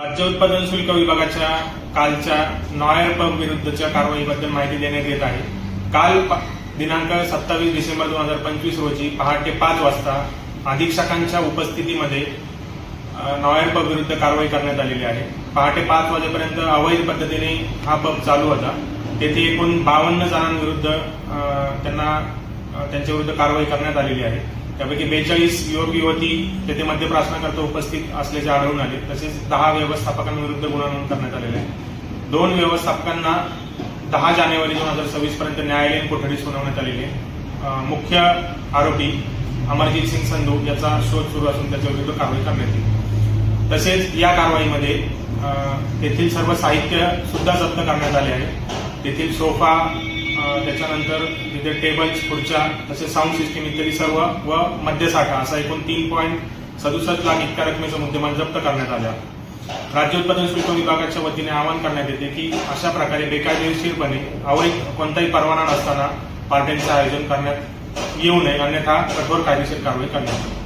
राज्य उत्पादन शुल्क विभागाच्या कालच्या नॉयर पंप विरुद्धच्या कारवाईबद्दल माहिती देण्यात येत आहे. काल दिनांक सत्तावीस डिसेंबर दोन हजार पंचवीस रोजी पहाटे पाच वाजता अधीक्षकांच्या उपस्थितीमध्ये नॉयर पब विरुद्ध कारवाई करण्यात आलेली आहे. पहाटे पाच वाजेपर्यंत अवैध पद्धतीने हा पब चालू होता. तेथे एकूण बावन्न जणांविरुद्ध त्यांना त्यांच्याविरुद्ध त्यांच्या विरुद्ध कारवाई करण्यात आलेली आहे. त्यापैकी बेचाळीस युवक युवती तेथे मद्यप्राशनाकरता उपस्थित असल्याचे आढळून आले. तसेच दहा व्यवस्थापकांविरुद्ध गुन्हा नोंद करण्यात आलेला आहे. दोन व्यवस्थापकांना दहा जानेवारी दोन हजार सव्वीस पर्यंत न्यायालयीन कोठडी सुनावण्यात आलेली आहे. मुख्य आरोपी अमरजीत सिंग संधू याचा शोध सुरू असून त्याच्या विरुद्ध कारवाई करण्यात येईल. तसेच या कारवाईमध्ये तेथील सर्व साहित्य सुद्धा जप्त करण्यात आले आहे. तेथील सोफा त्याच्यानंतर तिथे टेबल्स खुर्च्या तसेच साऊंड सिस्टीम इत्यादी सर्व व मद्यसाठा असा एकूण तीन पॉईंट सदुसष्ट लाख इतक्या रकमेचा मुद्देमाल जप्त करण्यात आला राज्य उत्पादन शुल्क विभागाच्या वतीने आवाहन करण्यात येते की अशा प्रकारे बेकायदेशीरपणे अवैध कोणताही परवाना नसताना पार्ट्यांचे आयोजन करण्यात येऊ नये अन्यथा कठोर कायदेशीर कारवाई करण्यात येईल.